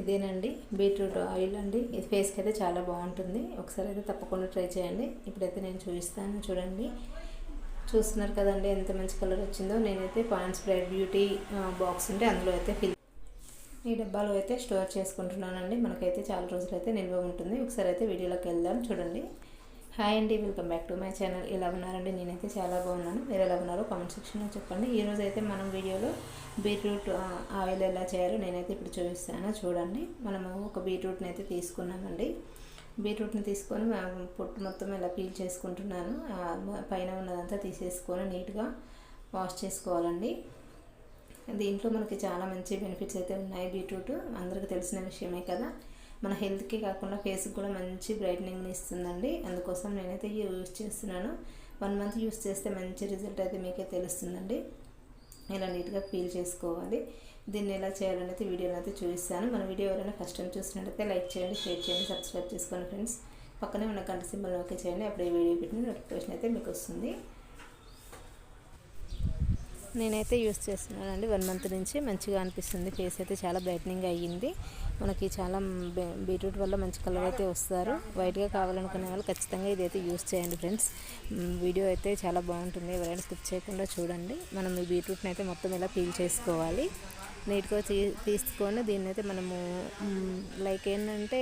ఇదేనండి beetroot oil అండి. ఇది ఫేస్కి అయితే చాలా బాగుంటుంది. ఒకసారి అయితే తప్పకుండా ట్రై చేయండి. ఇప్పుడైతే నేను చూపిస్తాను చూడండి. చూస్తున్నారు కదండి ఎంత మంచి కలర్ వచ్చిందో. నేనైతే పాండ్స్ బ్రైట్ బ్యూటీ బాక్స్ ఉంటే అందులో అయితే ఫిల్ ఈ డబ్బాలో అయితే స్టోర్ చేసుకుంటున్నానండి. మనకైతే చాలా రోజులు అయితే నిల్వ ఉంటుంది. ఒకసారి అయితే వీడియోలోకి వెళ్దాం చూడండి. హాయ్ అండి welcome back to my channel. ఎలా ఉన్నారండి? నేనైతే చాలా బాగున్నాను. మీరు ఎలా ఉన్నారో కామెంట్ సెక్షన్లో చెప్పండి. ఈరోజు అయితే మనం వీడియోలో బీట్రూట్ ఆయిల్ ఎలా చేయాలో నేనైతే ఇప్పుడు చూపిస్తాను. చూడండి. మనము ఒక బీట్రూట్ని అయితే తీసుకున్నామండి. బీట్రూట్ని తీసుకొని పొట్టు మొత్తం ఇలా పీల్ చేసుకుంటున్నాను పైన ఉన్నదంతా తీసేసుకొని నీట్గా వాష్ చేసుకోవాలండి. దీంట్లో మనకి చాలా మంచి బెనిఫిట్స్ అయితే ఉన్నాయి బీట్రూట్. అందరికీ తెలిసిన విషయమే కదా. మన హెల్త్కి కాకుండా ఫేస్కి కూడా మంచి బ్రైట్నింగ్ని ఇస్తుందండి. అందుకోసం నేనైతే యూజ్ చేస్తున్నాను. వన్ మంత్ యూస్ చేస్తే మంచి రిజల్ట్ అయితే మీకే తెలుస్తుందండి. ఇలా నీట్గా పీల్ చేసుకోవాలి. దీన్ని ఎలా చేయాలనేది వీడియోలో అయితే చూపిస్తాను. మన వీడియో ఎవరైనా ఫస్ట్ టైం చూసినట్లయితే లైక్ చేయండి షేర్ చేయండి సబ్స్క్రైబ్ చేసుకోండి ఫ్రెండ్స్. పక్కనే ఉన్న గంట సింబల్ ఓకే చేయండి. అప్పుడు ఈ వీడియో పెట్టిన నోటిఫికేషన్ అయితే మీకు వస్తుంది నేనైతే యూస్ చేస్తున్నానండి. వన్ మంత్ నుంచి మంచిగా అనిపిస్తుంది. ఫేస్ అయితే చాలా బ్రైట్నింగ్ అయ్యింది. మనకి చాలా బీట్రూట్ వల్ల మంచి కలర్ అయితే వస్తారు. వైట్గా కావాలనుకునే వాళ్ళు ఖచ్చితంగా ఇదైతే యూస్ చేయండి ఫ్రెండ్స్. వీడియో అయితే చాలా బాగుంటుంది. ఎవరైనా స్కిప్ చేయకుండా చూడండి. మనం ఈ బీట్రూట్ని అయితే మొత్తం ఇలా పీల్ చేసుకోవాలి. నీట్గా తీ తీసుకొని దీన్ని అయితే మనము లైక్ ఏంటంటే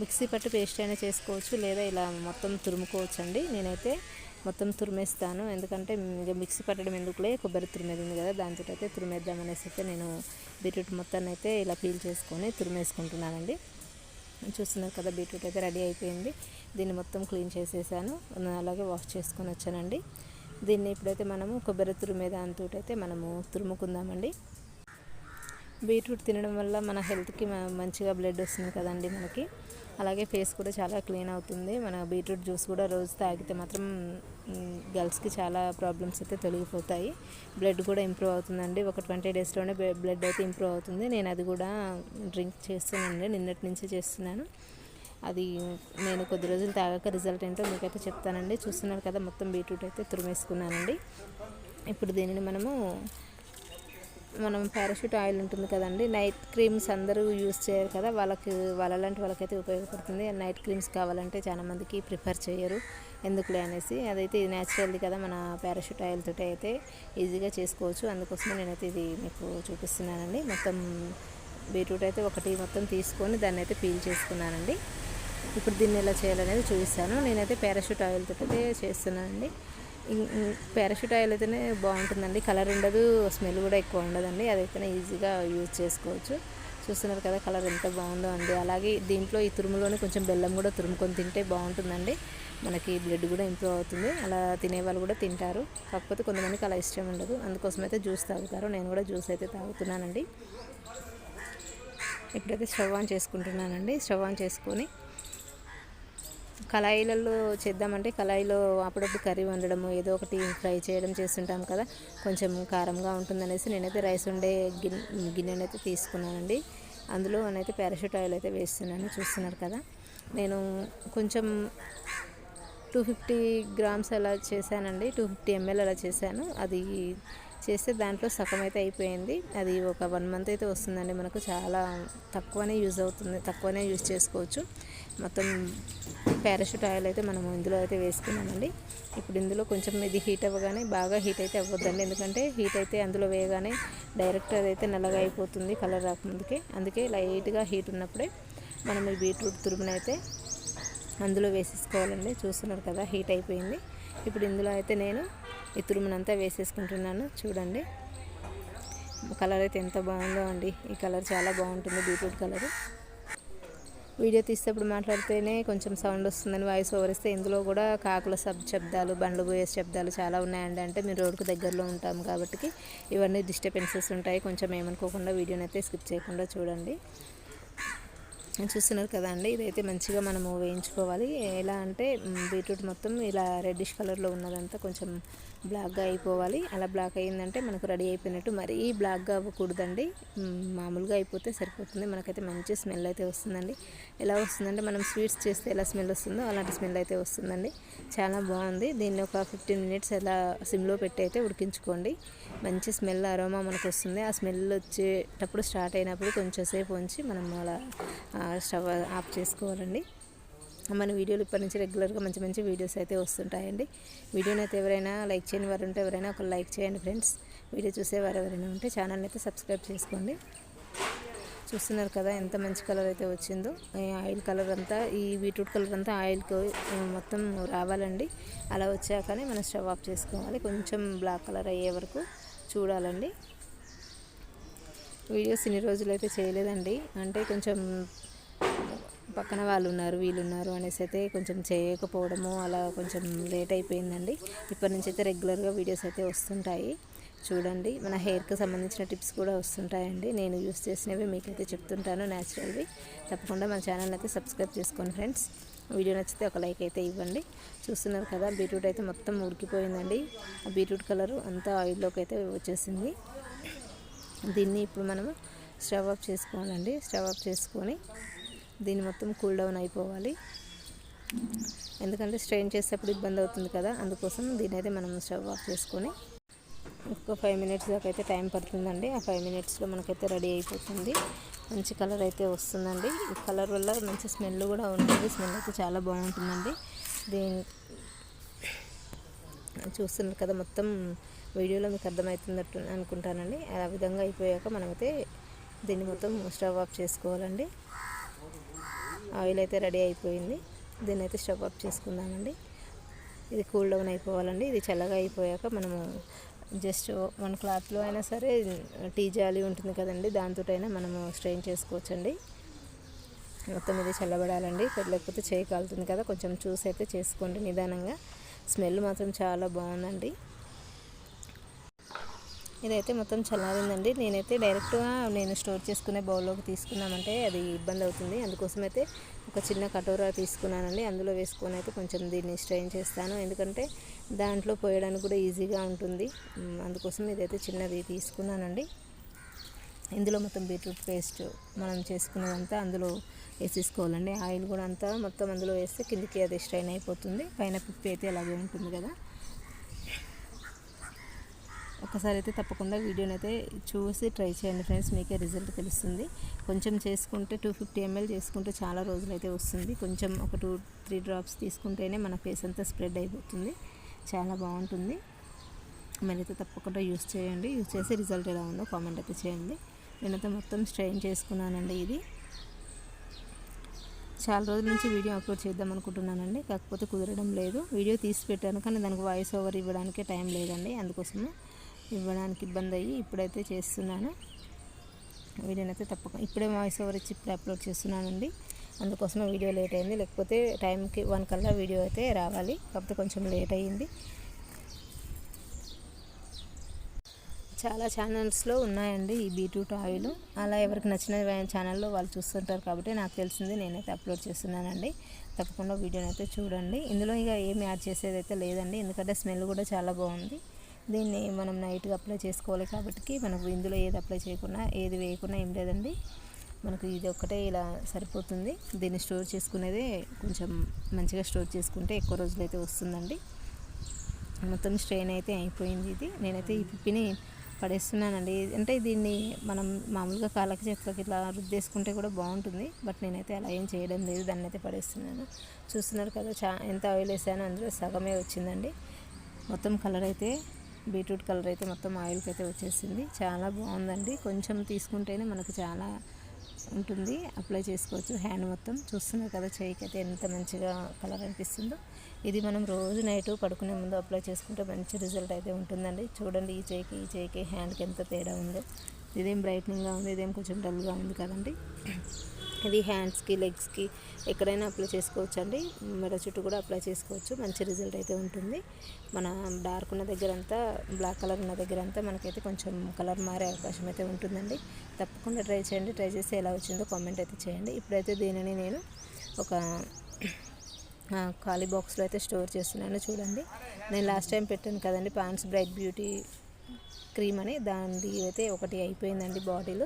మిక్సీ పట్టు పేస్ట్ అయినా చేసుకోవచ్చు లేదా ఇలా మొత్తం తురుముకోవచ్చు అండి నేనైతే మొత్తం తురిమేస్తాను. ఎందుకంటే ఇక మిక్సీ పట్టడం ఎందుకులే కొబ్బరి తురిమేది ఉంది కదా దాంతో అయితే తురిమేద్దాం అనేసి అయితే నేను బీట్రూట్ మొత్తాన్ని అయితే ఇలా పీల్ చేసుకొని తురిమేసుకుంటున్నానండి. చూస్తున్నారు కదా బీట్రూట్ అయితే రెడీ అయిపోయింది. దీన్ని మొత్తం క్లీన్ చేసేసాను. అలాగే వాష్ చేసుకొని వచ్చానండి. దీన్ని ఇప్పుడైతే మనము కొబ్బరి తురిమే దాంతో అయితే మనము తురుముకుందామండి. బీట్రూట్ తినడం వల్ల మన హెల్త్కి మంచిగా బ్లడ్ వస్తుంది కదండి మనకి. అలాగే ఫేస్ కూడా చాలా క్లీన్ అవుతుంది. మన బీట్రూట్ జ్యూస్ కూడా రోజు తాగితే మాత్రం గర్ల్స్కి చాలా ప్రాబ్లమ్స్ అయితే తొలగిపోతాయి. బ్లడ్ కూడా ఇంప్రూవ్ అవుతుందండి. ఒక ట్వంటీ డేస్లోనే బ్లడ్ అయితే ఇంప్రూవ్ అవుతుంది. నేను అది కూడా డ్రింక్ చేస్తున్నానండి. నిన్నటి నుంచి చేస్తున్నాను. అది నేను కొద్ది రోజులు తాగాక రిజల్ట్ ఏంటో మీకైతే చెప్తానండి. చూస్తున్నారు కదా మొత్తం బీట్రూట్ అయితే తురిమేసుకున్నానండి. ఇప్పుడు దీనిని మనము మనం పారాషూట్ ఆయిల్ ఉంటుంది కదండి నైట్ క్రీమ్స్ అందరూ యూస్ చేయరు కదా వాళ్ళకి వాళ్ళ లాంటి వాళ్ళకైతే ఉపయోగపడుతుంది. నైట్ క్రీమ్స్ కావాలంటే చాలామందికి ప్రిఫర్ చేయరు. ఎందుకులే అనేసి అదైతే ఇది న్యాచురల్ది కదా మన పారాషూట్ ఆయిల్ అయితే ఈజీగా చేసుకోవచ్చు. అందుకోసమే నేనైతే ఇది మీకు చూపిస్తున్నానండి. మొత్తం బీట్రూట్ అయితే ఒకటి మొత్తం తీసుకొని దాన్ని అయితే పీల్ చేసుకున్నానండి. ఇప్పుడు దీన్ని ఎలా చేయాలనేది చూపిస్తాను. నేనైతే పారాషూట్ ఆయిల్ తోటి అయితే చేస్తున్నానండి. పారాషూట్ ఆయిల్ అయితేనే బాగుంటుందండి. కలర్ ఉండదు స్మెల్ కూడా ఎక్కువ ఉండదండి. అదైతేనే ఈజీగా యూజ్ చేసుకోవచ్చు. చూస్తున్నారు కదా కలర్ ఎంత బాగుందో అండి. అలాగే దీంట్లో ఈ తురుములోనే కొంచెం బెల్లం కూడా తురుముకొని తింటే బాగుంటుందండి. మనకి బ్లడ్ కూడా ఇంప్రూవ్ అవుతుంది. అలా తినేవాళ్ళు కూడా తింటారు. కాకపోతే కొంతమందికి అలా ఇష్టం ఉండదు. అందుకోసం అయితే జ్యూస్ తాగుతారు. నేను కూడా జ్యూస్ అయితే తాగుతున్నానండి. ఇప్పుడైతే స్టవ్ ఆన్ చేసుకుంటున్నానండి. స్టవ్ ఆన్ చేసుకొని కళాయిలలో చేద్దామంటే కళాయిలో అప్పుడప్పుడు కర్రీ వండడము ఏదో ఒకటి ఫ్రై చేయడం చేస్తుంటాం కదా. కొంచెం కారంగా ఉంటుందనేసి నేనైతే రైస్ ఉండే గిన్నె గిన్నెనైతే తీసుకున్నానండి. అందులో నేనైతే పారాషూట్ ఆయిల్ అయితే వేస్తున్నాను. చూస్తున్నారు కదా. నేను కొంచెం టూ ఫిఫ్టీ గ్రామ్స్ అలా చేశానండి. టూ ఫిఫ్టీ ఎంఎల్ అలా చేశాను. అది చేస్తే దాంట్లో సగం అయితే అయిపోయింది. అది ఒక వన్ మంత్ అయితే వస్తుందండి. మనకు చాలా తక్కువనే యూజ్ అవుతుంది. తక్కువనే యూజ్ చేసుకోవచ్చు. మొత్తం పారాషూట్ ఆయిల్ అయితే మనం ఇందులో అయితే వేసుకున్నామండి. ఇప్పుడు ఇందులో కొంచెం ఇది హీట్ అవ్వగానే బాగా హీట్ అయితే అవ్వద్దండి. ఎందుకంటే హీట్ అయితే అందులో వేయగానే డైరెక్ట్ అదైతే నల్లగా అయిపోతుంది కలర్ రాకముందుకే. అందుకే లైట్గా హీట్ ఉన్నప్పుడే మనం ఈ బీట్రూట్ తురుమునైతే అందులో వేసేసుకోవాలండి. చూస్తున్నారు కదా హీట్ అయిపోయింది. ఇప్పుడు ఇందులో అయితే నేను ఈ తురుమునంతా వేసేసుకుంటున్నాను. చూడండి. కలర్ అయితే ఎంత బాగుందో అండి. ఈ కలర్ చాలా బాగుంటుంది బీట్రూట్ కలర్. వీడియో తీసేటప్పుడు మాట్లాడితేనే కొంచెం సౌండ్ వస్తుందని వాయిస్ ఓవర్ ఇస్తే ఇందులో కూడా కాకుల శబ్ శబ్దాలు బండ్లు పోయే శబ్దాలు చాలా ఉన్నాయండి. అంటే మేము రోడ్కు దగ్గరలో ఉంటాం కాబట్టి ఇవన్నీ డిస్టర్బెన్సెస్ ఉంటాయి. కొంచెం ఏమనుకోకుండా వీడియోని అయితే స్కిప్ చేయకుండా చూడండి. చూస్తున్నారు కదా అండి. ఇదైతే మంచిగా మనము వేయించుకోవాలి. ఎలా అంటే బీట్రూట్ మొత్తం ఇలా రెడ్డిష్ కలర్లో ఉన్నదంతా కొంచెం బ్లాక్గా అయిపోవాలి. అలా బ్లాక్ అయ్యిందంటే మనకు రెడీ అయిపోయినట్టు మరీ బ్లాక్గా అవ్వకూడదండి. మామూలుగా అయిపోతే సరిపోతుంది. మనకైతే మంచి స్మెల్ అయితే వస్తుందండి. ఎలా వస్తుందంటే మనం స్వీట్స్ చేస్తే ఎలా స్మెల్ వస్తుందో అలాంటి స్మెల్ అయితే వస్తుందండి. చాలా బాగుంది. దీన్ని ఒక ఫిఫ్టీన్ మినిట్స్ ఎలా సిమ్లో పెట్టి అయితే ఉడికించుకోండి. మంచి స్మెల్ అరోమా మనకు వస్తుంది. ఆ స్మెల్ వచ్చేటప్పుడు స్టార్ట్ అయినప్పుడు కొంచెం సేపు ఉంచి మనం అలా స్టవ్ ఆఫ్ చేసుకోవాలండి. మన వీడియోలు ఇప్పటి నుంచి రెగ్యులర్గా మంచి మంచి వీడియోస్ అయితే వస్తుంటాయండి. వీడియోని అయితే ఎవరైనా లైక్ చేయని వారు ఉంటే ఎవరైనా ఒక లైక్ చేయండి ఫ్రెండ్స్ వీడియో చూసేవారు ఎవరైనా ఉంటే ఛానల్ని అయితే సబ్స్క్రైబ్ చేసుకోండి. చూస్తున్నారు కదా ఎంత మంచి కలర్ అయితే వచ్చిందో. ఈ ఆయిల్ కలర్ అంతా ఈ బీట్రూట్ కలర్ అంతా ఆయిల్కి మొత్తం రావాలండి. అలా వచ్చాకనే మనం స్టవ్ ఆఫ్ చేసుకోవాలి. కొంచెం బ్లాక్ కలర్ అయ్యే వరకు చూడాలండి. వీడియోస్ ఇన్ని రోజులు అయితే చేయలేదండి. అంటే కొంచెం పక్కన వాళ్ళు ఉన్నారు వీళ్ళు ఉన్నారు అనేసి అయితే కొంచెం చేయకపోవడము అలా కొంచెం లేట్ అయిపోయిందండి. ఇప్పటి నుంచి అయితే రెగ్యులర్గా వీడియోస్ అయితే వస్తుంటాయి. చూడండి మన హెయిర్కి సంబంధించిన టిప్స్ కూడా వస్తుంటాయండి. నేను యూస్ చేసినవి మీకైతే చెప్తుంటాను న్యాచురల్వి. తప్పకుండా మన ఛానల్ అయితే సబ్స్క్రైబ్ చేసుకోండి ఫ్రెండ్స్. వీడియో నచ్చితే ఒక లైక్ అయితే ఇవ్వండి. చూస్తున్నారు కదా బీట్రూట్ అయితే మొత్తం ఉడికిపోయిందండి. ఆ బీట్రూట్ కలరు అంతా ఆయిల్లోకి అయితే వచ్చేసింది. దీన్ని ఇప్పుడు మనము స్టవ్ ఆఫ్ చేసుకోవాలండి. స్టవ్ ఆఫ్ చేసుకొని దీన్ని మొత్తం కూల్ డౌన్ అయిపోవాలి. ఎందుకంటే స్ట్రెయిన్ చేసేటప్పుడు ఇబ్బంది అవుతుంది కదా అందుకోసం దీని అయితే మనం స్టవ్ ఆఫ్ చేసుకొని ఒక ఫైవ్ మినిట్స్ దాకా అయితే టైం పడుతుందండి. ఆ ఫైవ్ మినిట్స్లో మనకైతే రెడీ అయిపోతుంది. మంచి కలర్ అయితే వస్తుందండి. ఈ కలర్ వల్ల మంచి స్మెల్ కూడా ఉంటుంది. స్మెల్ అయితే చాలా బాగుంటుందండి. దీని చూస్తున్నారు కదా మొత్తం వీడియోలో మీకు అర్థమవుతున్నట్టు అనుకుంటానండి. ఆ విధంగా అయిపోయాక మనమైతే దీన్ని మొత్తం స్టవ్ ఆఫ్ చేసుకోవాలండి. ఆయిల్ అయితే రెడీ అయిపోయింది. దీన్ని అయితే స్టవ్ ఆఫ్ చేసుకుందామండి. ఇది కూల్ డౌన్ అయిపోవాలండి. ఇది చల్లగా అయిపోయాక మనము జస్ట్ మన క్లాత్లో అయినా సరే టీ జాలి ఉంటుంది కదండి దాంతో అయినా మనము స్ట్రెయిన్ చేసుకోవచ్చండి. మొత్తం ఇది చల్లబడాలండి. లేకపోతే చేయి కాలుతుంది కదా కొంచెం చూసి అయితే చేసుకోండి నిదానంగా. స్మెల్ మాత్రం చాలా బాగుందండి. ఇదైతే మొత్తం చల్లారిందండి. నేనైతే డైరెక్ట్గా నేను స్టోర్ చేసుకునే బౌల్లోకి తీసుకున్నామంటే అది ఇబ్బంది అవుతుంది. అందుకోసం అయితే ఒక చిన్న కటోరా తీసుకున్నానండి. అందులో వేసుకొని అయితే కొంచెం దీన్ని స్ట్రెయిన్ చేస్తాను. ఎందుకంటే దాంట్లో పోయడానికి కూడా ఈజీగా ఉంటుంది. అందుకోసం ఇదైతే చిన్నది తీసుకున్నానండి. ఇందులో మొత్తం బీట్రూట్ పేస్ట్ మనం చేసుకున్నదంతా అందులో వేసేసుకోవాలండి. ఆయిల్ కూడా అంతా మొత్తం అందులో వేస్తే కిందికి అది స్ట్రైన్ అయిపోతుంది. పైన పిప్పి అయితే అలాగే ఉంటుంది కదా. ఒకసారి అయితే తప్పకుండా వీడియోని అయితే చూసి ట్రై చేయండి ఫ్రెండ్స్ మీకే రిజల్ట్ తెలుస్తుంది. కొంచెం చేసుకుంటే టూ ఫిఫ్టీ ఎంఎల్ చేసుకుంటే చాలా రోజులు అయితే వస్తుంది. కొంచెం ఒక టూ త్రీ డ్రాప్స్ తీసుకుంటేనే మన ఫేస్ అంతా స్ప్రెడ్ అయిపోతుంది. చాలా బాగుంటుంది. మీరైతే తప్పకుండా యూస్ చేయండి. యూస్ చేసి రిజల్ట్ ఎలా ఉందో కామెంట్ అయితే చేయండి. నేనైతే మొత్తం స్ట్రెయిన్ చేసుకున్నానండి ఇది. చాలా రోజుల నుంచి వీడియో అప్లోడ్ చేద్దాం అనుకుంటున్నానండి. కాకపోతే కుదరడం లేదు. వీడియో తీసి పెట్టాను కానీ దానికి వాయిస్ ఓవర్ ఇవ్వడానికే టైం లేదండి. అందుకోసము ఇవ్వడానికి ఇబ్బంది అయ్యి ఇప్పుడైతే చేస్తున్నాను. వీడియోనైతే తప్పకుండా ఇప్పుడే వాయిస్ ఓవర్ ఇచ్చి ఇప్పుడు అప్లోడ్ చేస్తున్నానండి. అందుకోసమే వీడియో లేట్ అయింది. లేకపోతే టైంకి వన్ కల్లా వీడియో అయితే రావాలి. కాకపోతే కొంచెం లేట్ అయ్యింది. చాలా ఛానల్స్లో ఉన్నాయండి ఈ బీట్రూట్ ఆయిల్. అలా ఎవరికి నచ్చిన ఛానల్లో వాళ్ళు చూస్తుంటారు కాబట్టి నాకు తెలిసింది నేనైతే అప్లోడ్ చేస్తున్నానండి. తప్పకుండా వీడియోని అయితే చూడండి. ఇందులో ఇక ఏమి యాడ్ చేసేది అయితే లేదండి. ఎందుకంటే స్మెల్ కూడా చాలా బాగుంది. దీన్ని మనం నైట్గా అప్లై చేసుకోవాలి కాబట్టి మనకు ఇందులో ఏది అప్లై చేయకుండా ఏది వేయకుండా ఏం లేదండి. మనకు ఇది ఒక్కటే ఇలా సరిపోతుంది. దీన్ని స్టోర్ చేసుకునేదే కొంచెం మంచిగా స్టోర్ చేసుకుంటే ఎక్కువ రోజులు అయితే వస్తుందండి. మొత్తం స్ట్రెయిన్ అయితే అయిపోయింది ఇది. నేనైతే ఈ పిప్పిని పడేస్తున్నానండి. అంటే దీన్ని మనం మామూలుగా కాళ్ళకి చేతులకి ఇట్లా రుద్దేసుకుంటే కూడా బాగుంటుంది. బట్ నేనైతే అలా ఏం చేయడం లేదు. దాన్ని అయితే పడేస్తున్నాను. చూస్తున్నారు కదా చా ఎంత ఆయిల్ వేసానో అందులో సగమే వచ్చిందండి. మొత్తం కలర్ అయితే బీట్రూట్ కలర్ అయితే మొత్తం ఆయిల్కి అయితే వచ్చేసింది. చాలా బాగుందండి. కొంచెం తీసుకుంటేనే మనకు చాలా ఉంటుంది. అప్లై చేసుకోవచ్చు హ్యాండ్ మొత్తం. చూస్తున్నారు కదా చేయికి అయితే ఎంత మంచిగా కలర్ అనిపిస్తుందో. ఇది మనం రోజు నైట్ పడుకునే ముందు అప్లై చేసుకుంటే మంచి రిజల్ట్ అయితే ఉంటుందండి. చూడండి ఈ చేయికి ఈ చేయికి హ్యాండ్కి ఎంత తేడా ఉందో. ఇదేం బ్రైట్నింగ్గా ఉంది ఇదేం కొంచెం డల్గా ఉంది కదండి. ఇది హ్యాండ్స్కి లెగ్స్కి ఎక్కడైనా అప్లై చేసుకోవచ్చు అండి మెడ చుట్టూ కూడా అప్లై చేసుకోవచ్చు. మంచి రిజల్ట్ అయితే ఉంటుంది. మన డార్క్ ఉన్న దగ్గర అంతా బ్లాక్ కలర్ ఉన్న దగ్గర అంతా మనకైతే కొంచెం కలర్ మారే అవకాశం అయితే ఉంటుందండి. తప్పకుండా ట్రై చేయండి. ట్రై చేసి ఎలా వచ్చిందో కామెంట్ అయితే చేయండి. ఇప్పుడైతే దీనిని నేను ఒక ఖాళీ బాక్స్లో అయితే స్టోర్ చేస్తున్నాను చూడండి. నేను లాస్ట్ టైం పెట్టాను కదండి పాన్స్ బ్రైట్ బ్యూటీ క్రీమ్ అని దానిది అయితే ఒకటి అయిపోయిందండి బాటిల్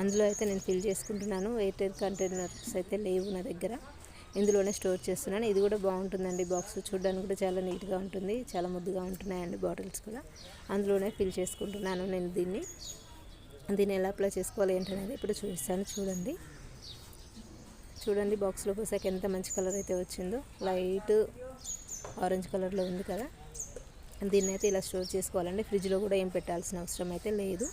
అందులో అయితే నేను ఫిల్ చేసుకుంటున్నాను. ఎయిర్టెల్ కంటైనర్స్ అయితే లేవు నా దగ్గర. ఇందులోనే స్టోర్ చేస్తున్నాను. ఇది కూడా బాగుంటుందండి బాక్స్ చూడడానికి కూడా చాలా నీట్గా ఉంటుంది. చాలా ముద్దుగా ఉంటున్నాయండి బాటిల్స్ కూడా. అందులోనే ఫిల్ చేసుకుంటున్నాను నేను దీన్ని. దీన్ని ఎలా అప్లై చేసుకోవాలి ఏంటనేది ఇప్పుడు చూపిస్తాను. చూడండి. చూడండి బాక్స్లో పోసాక ఎంత మంచి కలర్ అయితే వచ్చిందో. లైట్ ఆరెంజ్ కలర్లో ఉంది కదా. దీన్ని అయితే ఇలా స్టోర్ చేసుకోవాలండి. ఫ్రిడ్జ్లో కూడా ఏం పెట్టాల్సిన అవసరం అయితే లేదు.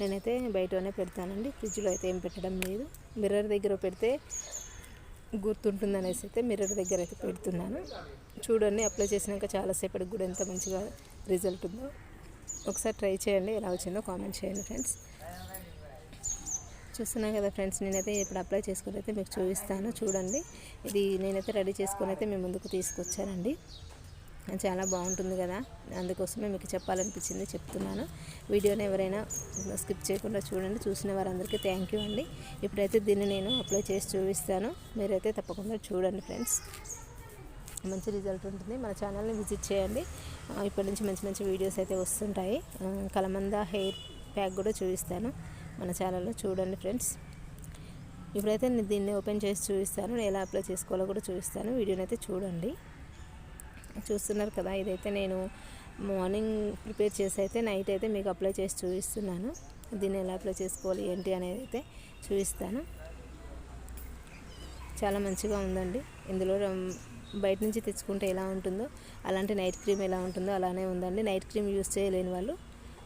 నేనైతే బయటనే పెడతానండి. ఫ్రిడ్జ్లో అయితే ఏం పెట్టడం లేదు. మిర్రర్ దగ్గర పెడితే గుర్తుంటుంది అనేసి అయితే మిర్రర్ దగ్గర అయితే పెడుతున్నాను. చూడండి అప్లై చేసినాక చాలాసేపటికి కూడా ఎంత మంచిగా రిజల్ట్ ఉందో. ఒకసారి ట్రై చేయండి ఎలా వచ్చిందో కామెంట్ చేయండి ఫ్రెండ్స్. చూస్తున్నాం కదా ఫ్రెండ్స్ నేనైతే ఇప్పుడు అప్లై చేసుకుని అయితే మీకు చూపిస్తాను. చూడండి ఇది నేనైతే రెడీ చేసుకొని అయితే మీ ముందుకు తీసుకొచ్చానండి. చాలా బాగుంటుంది కదా. అందుకోసమే మీకు చెప్పాలనిపించింది చెప్తున్నాను. వీడియోని ఎవరైనా స్కిప్ చేయకుండా చూడండి చూసిన వారందరికీ థ్యాంక్ యూ అండి. ఇప్పుడైతే దీన్ని నేను అప్లై చేసి చూపిస్తాను. మీరైతే తప్పకుండా చూడండి ఫ్రెండ్స్. మంచి రిజల్ట్ ఉంటుంది. మన ఛానల్ని విజిట్ చేయండి. ఇప్పటి నుంచి మంచి మంచి వీడియోస్ అయితే వస్తుంటాయి. కలమంద హెయిర్ ప్యాక్ కూడా చూపిస్తాను మన ఛానల్లో. చూడండి ఫ్రెండ్స్. ఇప్పుడైతే నేను దీన్ని ఓపెన్ చేసి చూపిస్తాను. నేను ఎలా అప్లై చేసుకోవాలో కూడా చూపిస్తాను. వీడియోని అయితే చూడండి. చూస్తున్నారు కదా ఇదైతే నేను మార్నింగ్ ప్రిపేర్ చేసి అయితే నైట్ అయితే మీకు అప్లై చేసి చూపిస్తున్నాను. దీన్ని ఎలా అప్లై చేసుకోవాలి ఏంటి అనేది అయితే చూపిస్తాను. చాలా మంచిగా ఉందండి. ఇందులో బయట నుంచి తెచ్చుకుంటే ఎలా ఉంటుందో అలాంటి నైట్ క్రీమ్ ఎలా ఉంటుందో అలానే ఉందండి. నైట్ క్రీమ్ యూస్ చేయలేని వాళ్ళు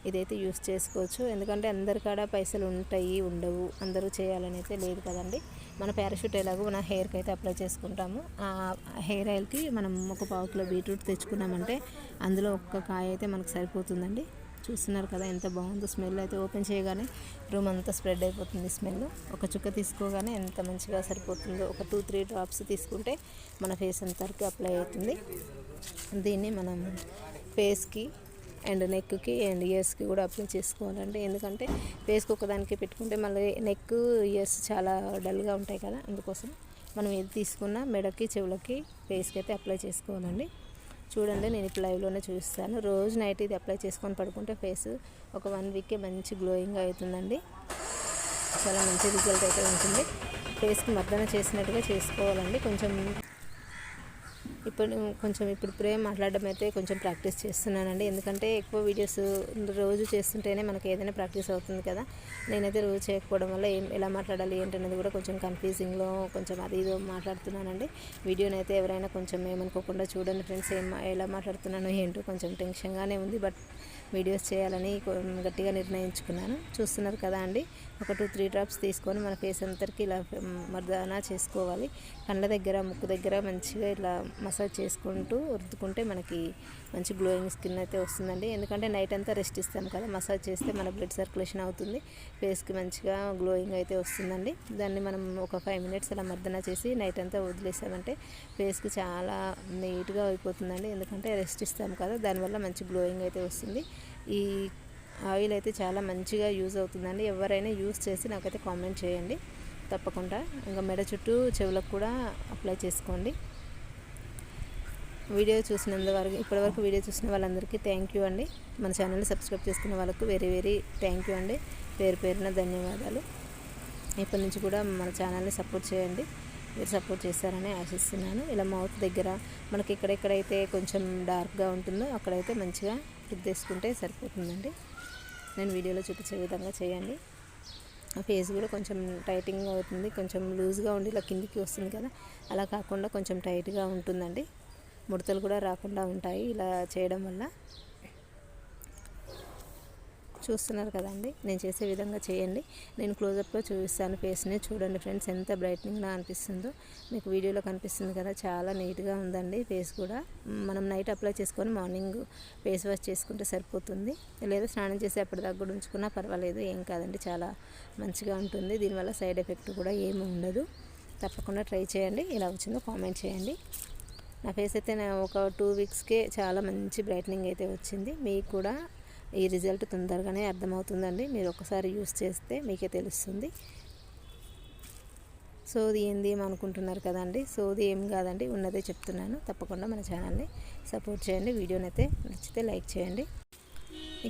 ఇదైతే యూస్ చేసుకోవచ్చు. ఎందుకంటే అందరికాడ పైసలు ఉంటాయి ఉండవు. అందరూ చేయాలని అయితే లేదు కదండి. మన పారాషూట్ ఎలాగో మన హెయిర్కి అయితే అప్లై చేసుకుంటాము. ఆ హెయిర్ ఆయిల్కి మనం ఒక పావు కిలో బీట్రూట్ తెచ్చుకున్నామంటే అందులో ఒక్క కాయ అయితే మనకు సరిపోతుందండి. చూస్తున్నారు కదా ఎంత బాగుందో స్మెల్ అయితే ఓపెన్ చేయగానే రూమ్ అంతా స్ప్రెడ్ అయిపోతుంది స్మెల్. ఒక చుక్క తీసుకోగానే ఎంత మంచిగా సరిపోతుందో ఒక టూ త్రీ డ్రాప్స్ తీసుకుంటే మన ఫేస్ అంతవరకు అప్లై అవుతుంది. దీన్ని మనం ఫేస్కి అండ్ నెక్కి అండ్ ఇయర్స్కి కూడా అప్లై చేసుకోవాలండి. ఎందుకంటే ఫేస్కి ఒకదానికి పెట్టుకుంటే మళ్ళీ నెక్ ఇయర్స్ చాలా డల్గా ఉంటాయి కదా అందుకోసం మనం ఏది తీసుకున్నా మెడకి చెవులకి ఫేస్కి అయితే అప్లై చేసుకోవాలండి. చూడండి నేను ఇప్పుడు లైవ్లోనే చూపిస్తాను. రోజు నైట్ ఇది అప్లై చేసుకొని పడుకుంటే ఫేస్ ఒక వన్ వీక్కే మంచి గ్లోయింగ్ అవుతుందండి. చాలా మంచి రిజల్ట్ అయితే ఉంటుంది. ఫేస్కి మర్దన చేసినట్టుగా చేసుకోవాలండి. కొంచెం ఇప్పుడు కొంచెం ఇప్పుడు ఇప్పుడే మాట్లాడడం అయితే కొంచెం ప్రాక్టీస్ చేస్తున్నానండి. ఎందుకంటే ఎక్కువ వీడియోస్ రోజు చేస్తుంటేనే మనకి ఏదైనా ప్రాక్టీస్ అవుతుంది కదా. నేనైతే రోజు చేయకపోవడం వల్ల ఏం ఎలా మాట్లాడాలి ఏంటనేది కూడా కొంచెం కన్ఫ్యూజింగ్లో కొంచెం అది ఇదో మాట్లాడుతున్నానండి. వీడియోని అయితే ఎవరైనా కొంచెం ఏమనుకోకుండా చూడండి ఫ్రెండ్స్ ఏం ఎలా మాట్లాడుతున్నానో ఏంటో కొంచెం టెన్షన్గానే ఉంది. బట్ వీడియోస్ చేయాలని గట్టిగా నిర్ణయించుకున్నాను. చూస్తున్నారు కదా అండి. ఒక టూ త్రీ డ్రాప్స్ తీసుకొని మన ఫేస్ అంతరికి ఇలా మర్దానా చేసుకోవాలి. కండ్ల దగ్గర ముక్కు దగ్గర మంచిగా ఇలా మసాజ్ చేసుకుంటూ రుద్దుకుంటే మనకి మంచి గ్లోయింగ్ స్కిన్ అయితే వస్తుందండి. ఎందుకంటే నైట్ అంతా రెస్ట్ ఇస్తాం కదా మసాజ్ చేస్తే మన బ్లడ్ సర్క్యులేషన్ అవుతుంది. ఫేస్కి మంచిగా గ్లోయింగ్ అయితే వస్తుందండి. దాన్ని మనం ఒక ఫైవ్ మినిట్స్ అలా మర్దన చేసి నైట్ అంతా వదిలేసామంటే ఫేస్కి చాలా నీట్గా అయిపోతుందండి. ఎందుకంటే రెస్ట్ ఇస్తాం కదా దానివల్ల మంచి గ్లోయింగ్ అయితే వస్తుంది. ఈ ఆయిల్ అయితే చాలా మంచిగా యూజ్ అవుతుందండి. ఎవరైనా యూజ్ చేసి నాకైతే కామెంట్ చేయండి. తప్పకుండా. ఇంకా మెడ చుట్టూ చెవులకు కూడా అప్లై చేసుకోండి. వీడియో చూసినందువరకు ఇప్పటివరకు వీడియో చూసిన వాళ్ళందరికీ థ్యాంక్ యూ అండి. మన ఛానల్ని సబ్స్క్రైబ్ చేసుకున్న వాళ్ళకు వెరీ వెరీ థ్యాంక్ యూ అండి. పేరు పేరున ధన్యవాదాలు. ఇప్పటి నుంచి కూడా మన ఛానల్ని సపోర్ట్ చేయండి. మీరు సపోర్ట్ చేస్తారని ఆశిస్తున్నాను. ఇలా మౌత్ దగ్గర మనకి ఎక్కడెక్కడైతే కొంచెం డార్క్గా ఉంటుందో అక్కడైతే మంచిగా రుద్దేసుకుంటే సరిపోతుందండి. నేను వీడియోలో చూపించే విధంగా చేయండి. ఆ ఫేస్ కూడా కొంచెం టైటింగ్ అవుతుంది. కొంచెం లూజ్గా ఉండి ఇలా కిందికి వస్తుంది కదా. అలా కాకుండా కొంచెం టైట్గా ఉంటుందండి. ముడతలు కూడా రాకుండా ఉంటాయి ఇలా చేయడం వల్ల. చూస్తున్నారు కదండి నేను చేసే విధంగా చేయండి. నేను క్లోజప్లో చూపిస్తాను ఫేస్ని. చూడండి ఫ్రెండ్స్ ఎంత బ్రైట్నింగ్గా అనిపిస్తుందో. మీకు వీడియోలో కనిపిస్తుంది కదా చాలా నీట్గా ఉందండి ఫేస్ కూడా. మనం నైట్ అప్లై చేసుకొని మార్నింగ్ ఫేస్ వాష్ చేసుకుంటే సరిపోతుంది. లేదా స్నానం చేసి అప్పటిదాకా కూడా ఉంచుకున్నా పర్వాలేదు ఏం కాదండి చాలా మంచిగా ఉంటుంది. దీనివల్ల సైడ్ ఎఫెక్ట్ కూడా ఏమి ఉండదు. తప్పకుండా ట్రై చేయండి. ఇలా వచ్చిందో కామెంట్ చేయండి. నా ఫేస్ అయితే నా ఒక టూ వీక్స్కే చాలా మంచి బ్రైట్నింగ్ అయితే వచ్చింది. మీకు కూడా ఈ రిజల్ట్ తొందరగానే అర్థమవుతుందండి. మీరు ఒకసారి యూస్ చేస్తే మీకే తెలుస్తుంది. సోది ఏంది అనుకుంటున్నారు కదండి? సోది ఏం కాదండి? ఉన్నదే చెప్తున్నాను. తప్పకుండా మన ఛానల్ని సపోర్ట్ చేయండి. వీడియోని అయితే నచ్చితే లైక్ చేయండి.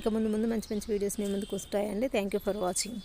ఇక ముందు ముందు మంచి మంచి వీడియోస్ మీ ముందుకు వస్తాయండి. Thank you for watching.